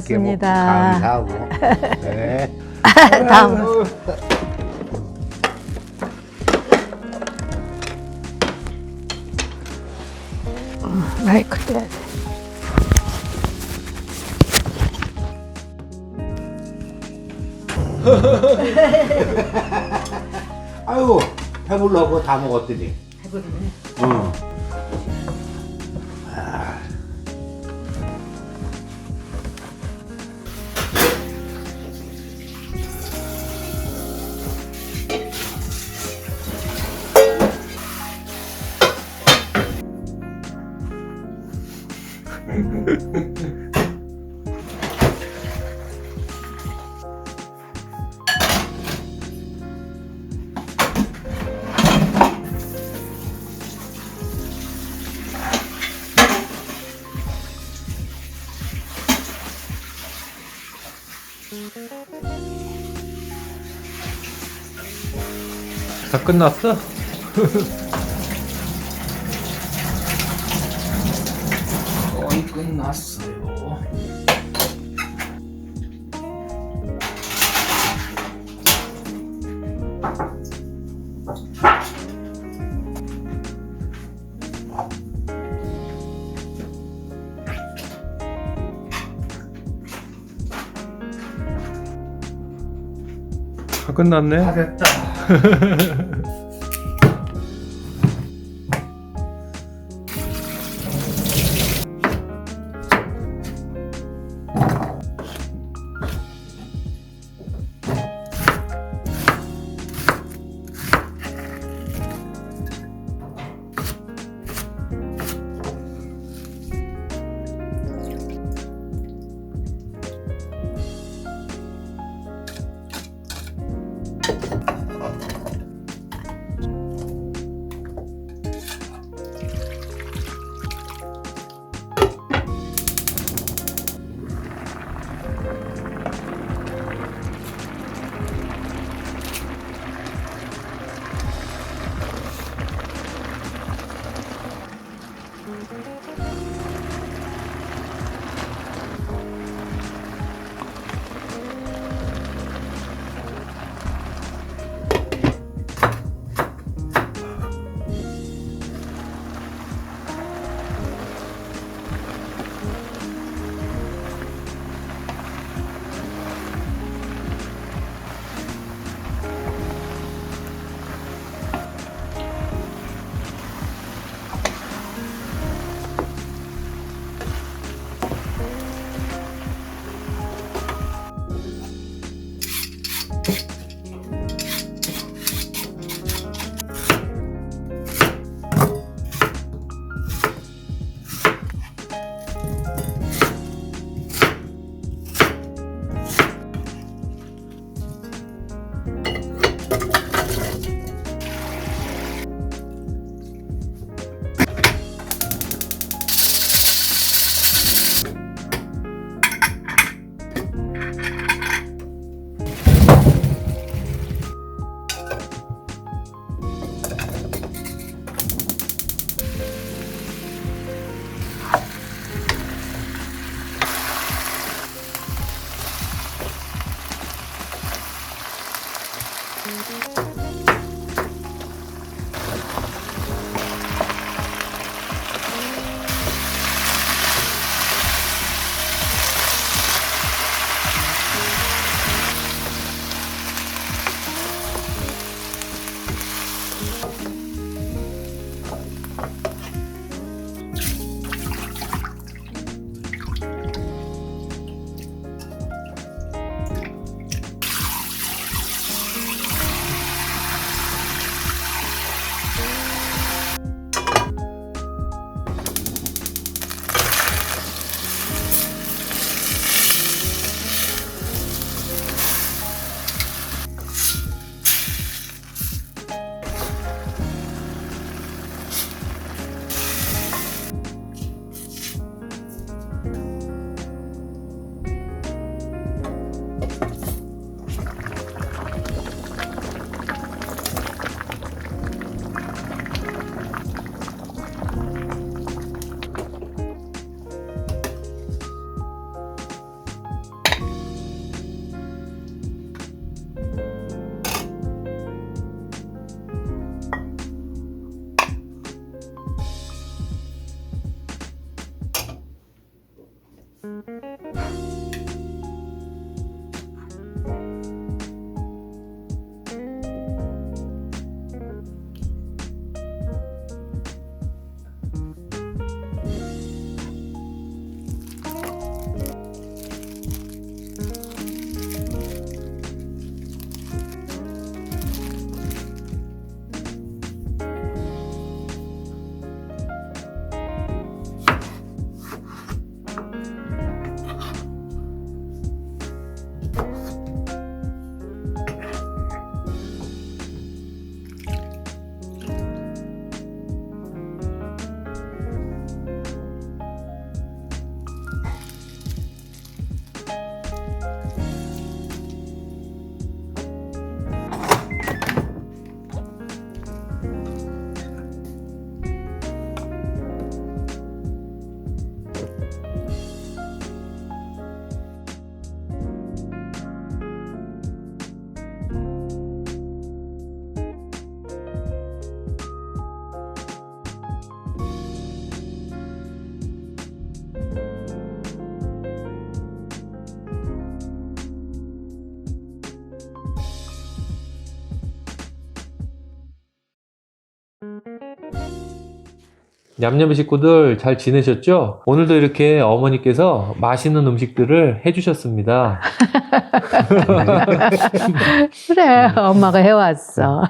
고맙습니다. 먹고 감사하고. 네. 다음. 마이크 떼야 돼. 아유 배불러고 다 먹었더니. 배부르네. 다 끝났어? 다 끝났네. 다 됐다. 냠냠이 식구들 잘 지내셨죠? 오늘도 이렇게 어머니께서 맛있는 음식들을 해주셨습니다. 그래, 엄마가 해왔어.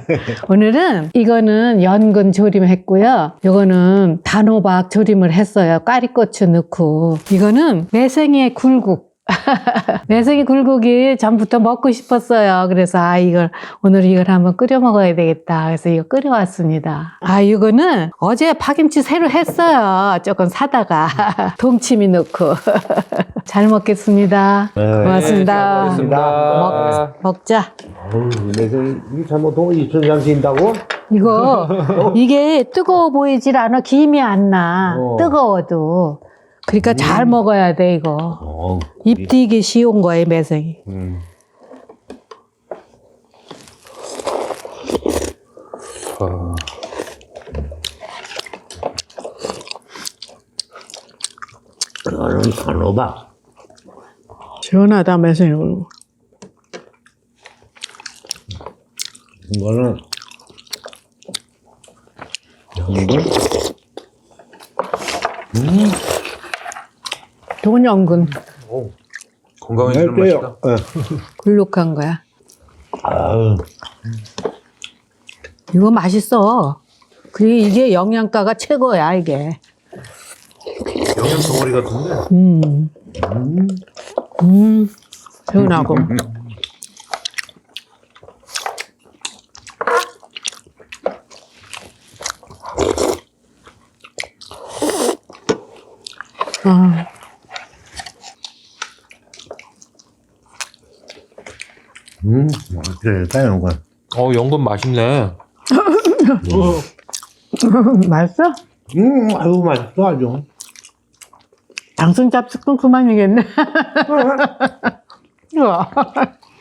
오늘은 이거는 연근 조림했고요. 이거는 단호박 조림을 했어요. 까리고추 넣고. 이거는 매생이 굴국. 매생이 굴국이 전부터 먹고 싶었어요. 그래서 아 이걸 오늘 이걸 한번 끓여 먹어야 되겠다. 그래서 이거 끓여왔습니다. 아 이거는 어제 파김치 새로 했어요. 조금 사다가 동치미 넣고 잘 먹겠습니다. 네. 고맙습니다. 고맙습니다. 먹, 먹자. 어우, 내가 이 잘못하면 이천장 진다고? 이거 이게 뜨거워 보이질 않아 김이 안 나. 어. 뜨거워도. 그러니까 잘 먹어야 돼 이거. 어. 입 띄기 쉬운 거예요 매생이. 음. 이거는 단호박. 시원하다 매생이 굴국. 이거는 연 근. 좋은 연근 건강해지는 맛이다. 예. 굴룩한 거야. 아유, 이거 맛있어. 그리고 이게 영양가가 최고야 이게. 영양 덩어리 같은데. 음. 음. 시원하고. 음, 맛있다, 연근. 어, 연근 맛있네. 맛있어? 음, 아유, 맛있어, 아주. 당근 잡수건 그만이겠네. 우와.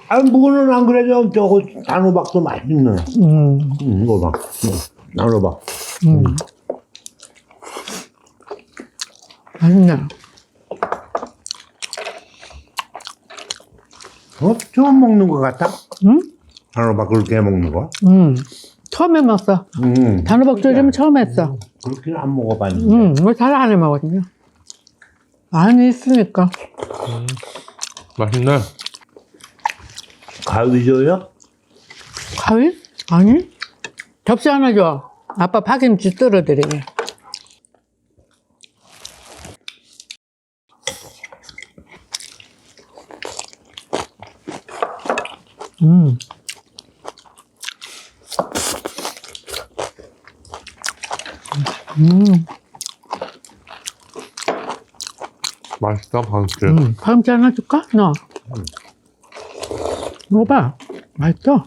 아, 무거는 안 그래도 저거 단호박도 맛있네. 음, 음, 이거 봐. 음, 단호박. 음. 맛있네. 어? 처음 먹는 것 같아? 응? 단호박 그렇게 해 먹는 거? 음. 처음 해먹었어. 음. 단호박 조림은 처음 했어. 그렇게는 안 먹어봤는데. 음, 뭐잘안 해먹거든요. 많이 있으니까. 맛있네. 가위 줘요? 가위? 아니? 접시 하나 줘. 아빠 파김치 썰어드리게. 음. 음, 맛있다, 방금. 음. 파김치 하나 줄까? 너. 먹어봐. 맛있어.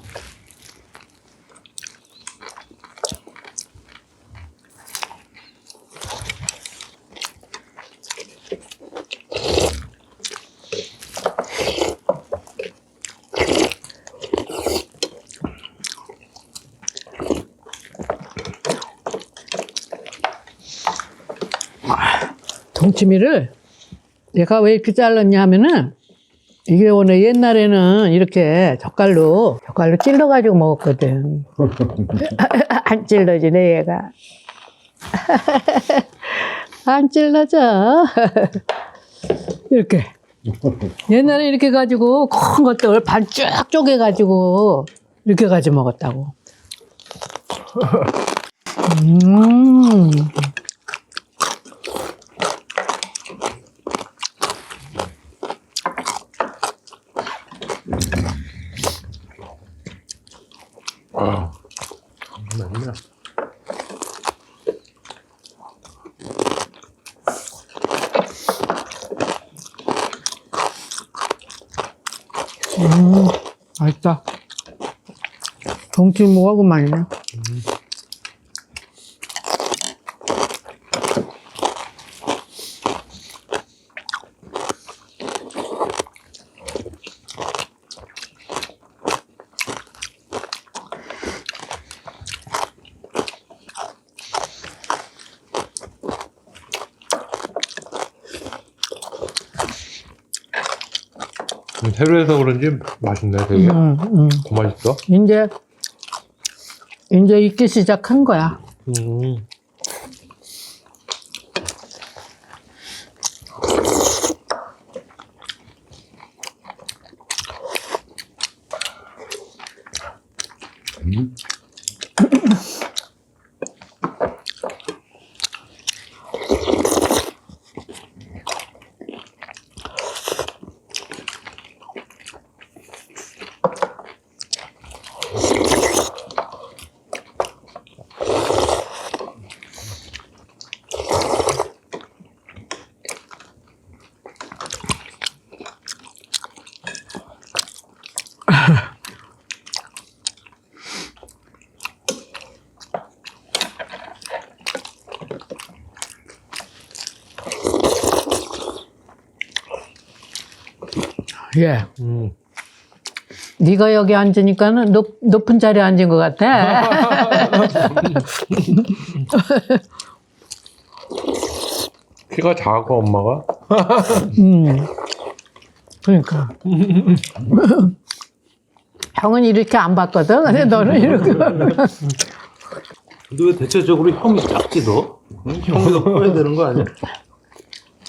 동치미를 내가 왜 이렇게 잘랐냐 하면은 이게 오늘 옛날에는 이렇게 젓갈로 젓갈로 찔러 가지고 먹었거든. 안 찔러지네 얘가. 안 찔러져. 이렇게. 옛날에 이렇게 가지고 큰 것들 반쭉 쪼개 가지고 이렇게 가지고 먹었다고. 음. 맛있다. 동치 무하고 맛있네. 음, 새로 해서 그런지 맛있네, 되게. 음, 음. 더 맛있어. 이제, 이제 익기 시작한 거야. 음. 예. 음. 네가 여기 앉으니까는 높, 높은 자리에 앉은 것 같아. 키가 작아, 엄마가. 음. 그러니까. 형은 이렇게 안 봤거든. 근데 너는 이렇게. 근데 왜 대체적으로 형이 작지 너? 응? 형보다 커야 되는 거 아니야?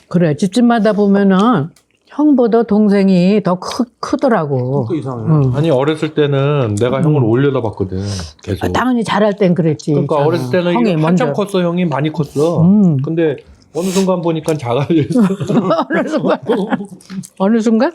그래, 집집마다 보면은 형보다 동생이 더 크, 크더라고. 그 이상해. 응. 아니, 어렸을 때는 내가 형을 올려다 봤거든. 계속. 아, 당연히 잘할 땐 그랬지. 그러니까 저는. 어렸을 때는 형이 한참 먼저. 컸어, 형이 많이 컸어. 음. 근데 어느 순간 보니까 작아졌어. 어느 순간. 어느 순간?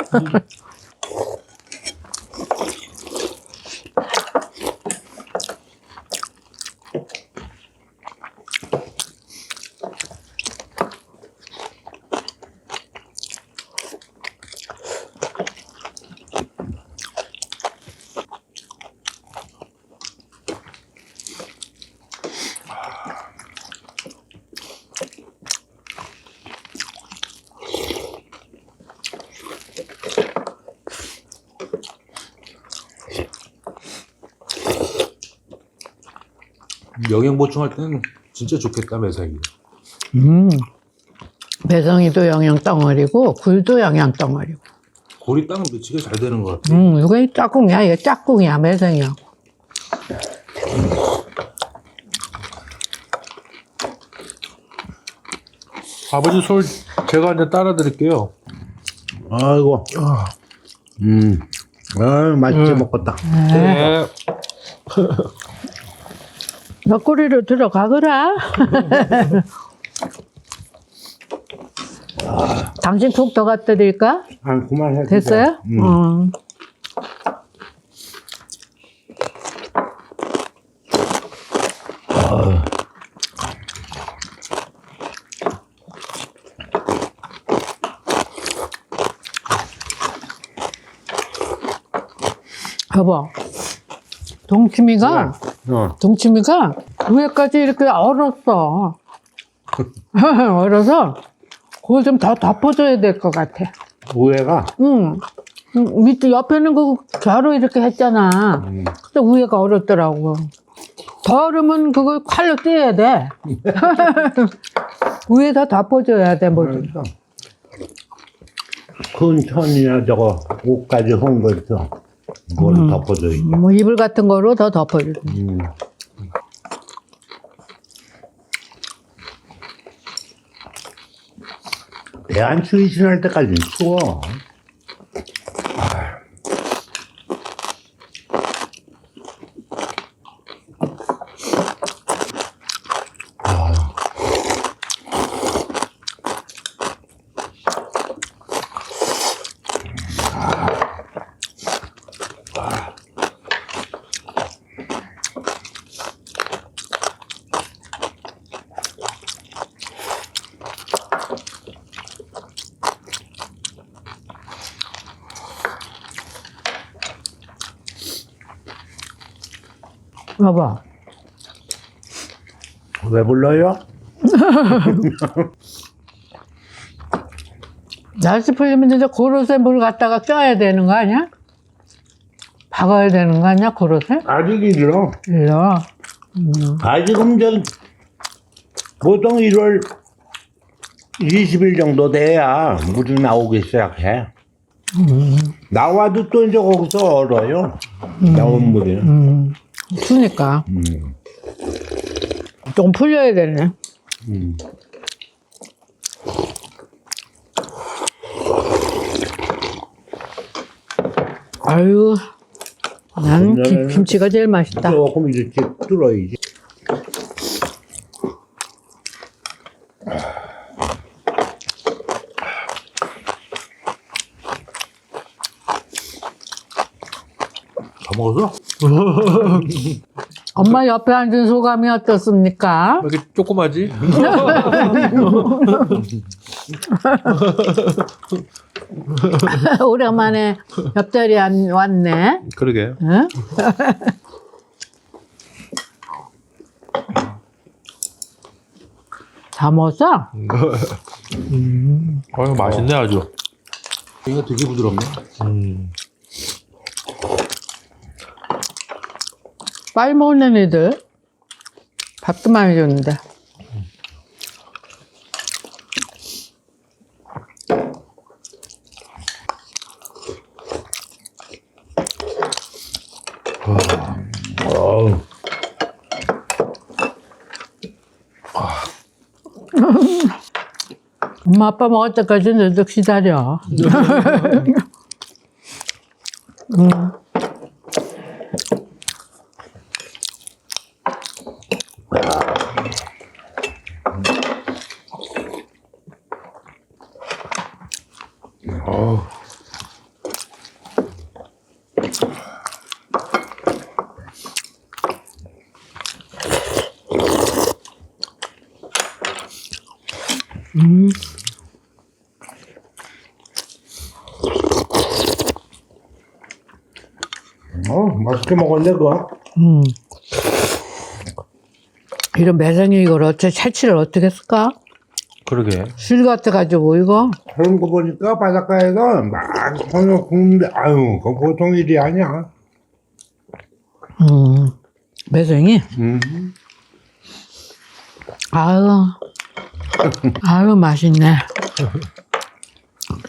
영양 보충할 때는 진짜 좋겠다 매사기. 음. 배성이도 영양 덩어리고, 굴도 영양 덩어리고. 골이 딱 매치가 잘 되는 것 같아. 음, 이거 짝꿍이야. 이거 짝꿍이야. 매성이야. 아버지 솔 제가 이제 따라 드릴게요. 아이고. 음. 아, 맛있게 먹었다. 네. 옆구리로 들어가거라. 당신 푹 더 갖다 드릴까? 한 그만해. 됐어요? 음. 어. 여보, 동치미가, 어. 동치미가 위에까지 이렇게 얼었어. 얼어서 그걸 좀 더 덮어줘야 될 것 같아. 우회가 응. 응, 밑에 옆에는 그 겨루 이렇게 했잖아. 음. 근데 위에가 얼었더라고. 더 얼으면 그걸 칼로 떼야 돼. 위에다 덮어줘야 돼, 뭐든. 그러니까 큰 천이나 저거 옷까지 헌거 있어. 그걸 덮어줘. 이뭐 이불 같은 거로 더 덮어줘. 음. 배안 추위 지날 때까지 추워. 여보, 왜 불러요? 날씨 풀리면 이제 고로쇠 물 갖다가 껴야 되는 거 아니야? 박아야 되는 거 아니야, 고로쇠? 아직 일러. 일러. 아직은 저 보통 1월 20일 정도 돼야 물이 나오기 시작해. 나와도 또 이제 거기서 얼어요. 나온 물이. 음, 추니까. 음. 좀 풀려야 되네. 음. 아유, 기- 오늘은 김치가 제일 맛있다. 조금 이렇게 뚫어야지. 다 먹었어? 엄마 옆에 앉은 소감이 어떻습니까? 왜 이렇게 조그마지? 오랜만에 옆자리 안 왔네. 그러게. 응? 다 먹었어? 아유, 맛있네, 아주. 이거 되게 부드럽네. 음. 빨리 먹는 애들 밥도 많이 줬는데. 어우. 엄마 아빠 먹을 때까지 너도 기다려. 어, 맛있게 먹었네, 그거. 음. 이런 매생이 이걸 어째 채취를 어떻게 했을까? 그러게. 실 같아가지고 이거 그런 거 보니까 바닷가에서 막 손을 굽는데, 아유, 그거 보통 일이 아니야. 음. 매생이 음. 아유 아유 맛있네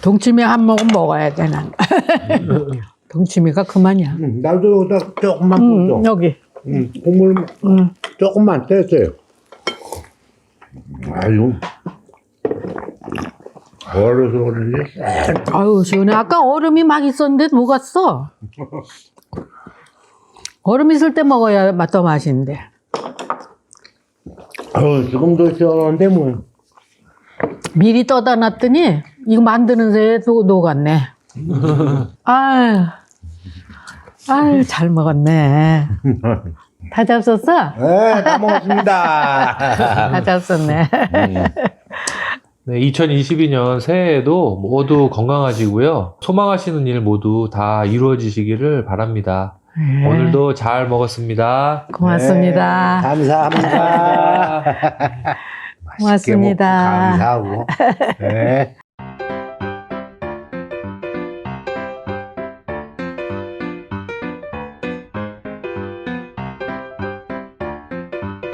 동치미 한 모금 먹어야 돼 난. 동치미가 그만이야 음, 나도 여기다 조금만 음, 붓어. 여기 음, 국물 음. 조금만 떼세요. 아유. 얼어서 그런지 아유 시원해 아까 얼음이 막 있었는데 녹았어 얼음 있을 때 먹어야 맛더 맛있는데 아유, 지금도 시원한데 뭐. 미리 떠다 놨더니 이거 만드는 새에 또 녹았네. 아유, 아유 잘 먹었네. 다 잡섰어? 네, 다 먹었습니다. 다 잡섰네. 네, 2022년 새해에도 모두 건강하시고요. 소망하시는 일 모두 다 이루어지시기를 바랍니다. 네. 오늘도 잘 먹었습니다. 고맙습니다. 네, 감사합니다. 맛있게 먹고 고맙습니다. 감사하고. 네.